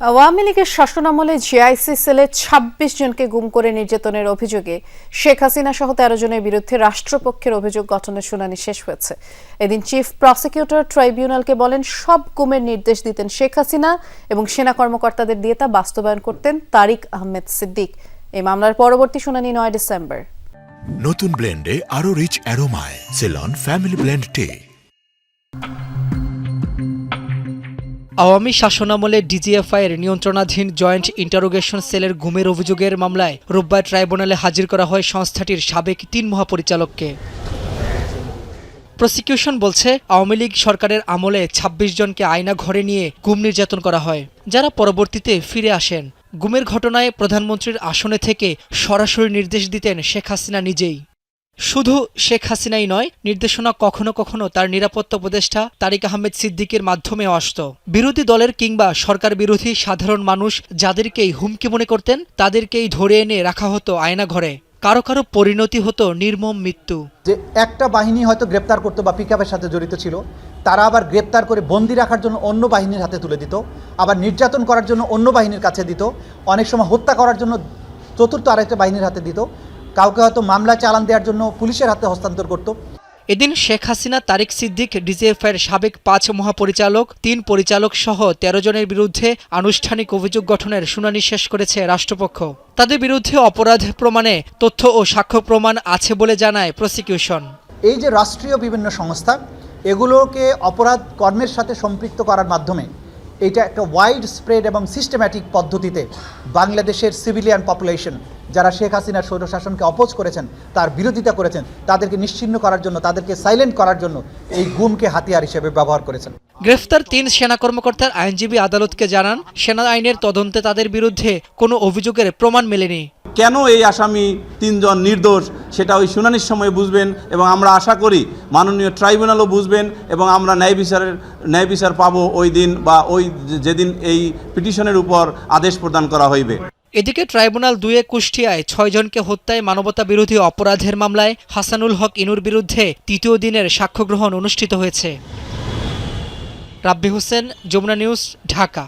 আওয়ামী লীগের শাসনামলে জিআইসি সেলে ২৬ জনকে গুম করে নির্যাতনের অভিযোগে শেখ হাসিনা সহ তেরো জনের বিরুদ্ধে রাষ্ট্রপক্ষের অভিযোগ গঠনের শুনানি শেষ হয়েছে। এদিন চিফ প্রসিকিউটর ট্রাইব্যুনালকে বলেন, সব গুমের নির্দেশ দিতেন শেখ হাসিনা এবং সেনা কর্মকর্তাদের দিয়ে তা বাস্তবায়ন করতেন তারিক আহমেদ সিদ্দিক। এই মামলার পরবর্তী শুনানি নয় ডিসেম্বর। নতুন ব্লেন্ডে আরও rich অ্যারোমায়, Ceylon, family blend tea. Awami শাসনামলে ডিজিএফআইয়ের নিয়ন্ত্রণাধীন জয়েন্ট ইন্টারোগেশন সেলের গুমের অভিযোগের মামলায় রোববার ট্রাইব্যুনালে হাজির করা হয় সংস্থাটির সাবেক তিন মহাপরিচালককে। প্রসিকিউশন বলছে, আওয়ামী লীগ সরকারের আমলে ২৬ জনকে আয়না ঘরে নিয়ে গুম নির্যাতন করা হয়। যারা পরবর্তীতে ফিরে আসেন, গুমের ঘটনায় প্রধানমন্ত্রীর আসনে থেকে সরাসরি নির্দেশ দিতেন শেখ হাসিনা নিজেই। শুধু শেখ হাসিনাই নয়, নির্দেশনা কখনো কখনো তার নিরাপত্তা উপদেষ্টা তারিক আহমেদ সিদ্দিকের মাধ্যমেও আসত। বিরোধী দলের কিংবা সরকার বিরোধী সাধারণ মানুষ যাদেরকেই হুমকি মনে করতেন, তাদেরকেই ধরে এনে রাখা হতো আয়না ঘরে। কারও কারও পরিণতি হতো নির্মম মৃত্যু। যে একটা বাহিনী হয়তো গ্রেপ্তার করতো বা পিক সাথে জড়িত ছিল, তারা আবার গ্রেপ্তার করে বন্দি রাখার জন্য অন্য বাহিনীর হাতে তুলে দিত, আবার নির্যাতন করার জন্য অন্য বাহিনীর কাছে দিত, অনেক সময় হত্যা করার জন্য চতুর্থ আরেকটা বাহিনীর হাতে দিত কাউকে হয়তো মামলা চালান দেওয়ার জন্য পুলিশের হাতে হস্তান্তর করতো। এদিন শেখ হাসিনা তারিক সিদ্দিক ডিজিএফআইয়ের সাবেক পাঁচ মহাপরিচালক তিন পরিচালক সহ তেরো জনের বিরুদ্ধে আনুষ্ঠানিক অভিযোগ গঠনের শুনানি শেষ করেছে রাষ্ট্রপক্ষ। তাদের বিরুদ্ধে অপরাধ প্রমাণে তথ্য ও সাক্ষ্য প্রমাণ আছে বলে জানায় প্রসিকিউশন। এই যে রাষ্ট্রীয় বিভিন্ন সংস্থা এগুলোকে অপরাধ কর্মের সাথে সম্পৃক্ত করার মাধ্যমে এটা একটা ওয়াইড স্প্রেড এবং সিস্টেম্যাটিক পদ্ধতিতে বাংলাদেশের সিভিলিয়ান পপুলেশন যারা শেখ হাসিনার স্বৈরশাসনকে অপোজ করেছেন তার বিরোধিতা করেছেন তাদেরকে নিশ্চিহ্ন করার জন্য তাদেরকে সাইলেন্ট করার জন্য এই গুমকে হাতিয়ার হিসেবে ব্যবহার করেছেন। গ্রেফতার তিন সেনা কর্মকর্তার আইনজীবী আদালতকে জানান সেনা আইনের তদন্তে তাদের বিরুদ্ধে কোনো অভিযোগের প্রমাণ মেলেনি। কেন এই আসামি তিনজন নির্দোষ সেটা ওই শুনানির সময় বুঝবেন এবং আমরা আশা করি মাননীয় ট্রাইব্যুনালও বুঝবেন এবং আমরা ন্যায় বিচারের ন্যায় বিচার পাবো ওই দিন বা ওই যেদিন এই পিটিশনের উপর আদেশ প্রদান করা হইবে। এদিকে ট্রাইব্যুনাল দুয়ে কুষ্টিয়ায় ছয়জনকে হত্যায় মানবতা বিরোধী অপরাধের মামলায় হাসানুল হক ইনুর বিরুদ্ধে তৃতীয় দিনের সাক্ষ্যগ্রহণ অনুষ্ঠিত হয়েছে। রাব্বি হোসেন, যমুনা নিউজ, ঢাকা।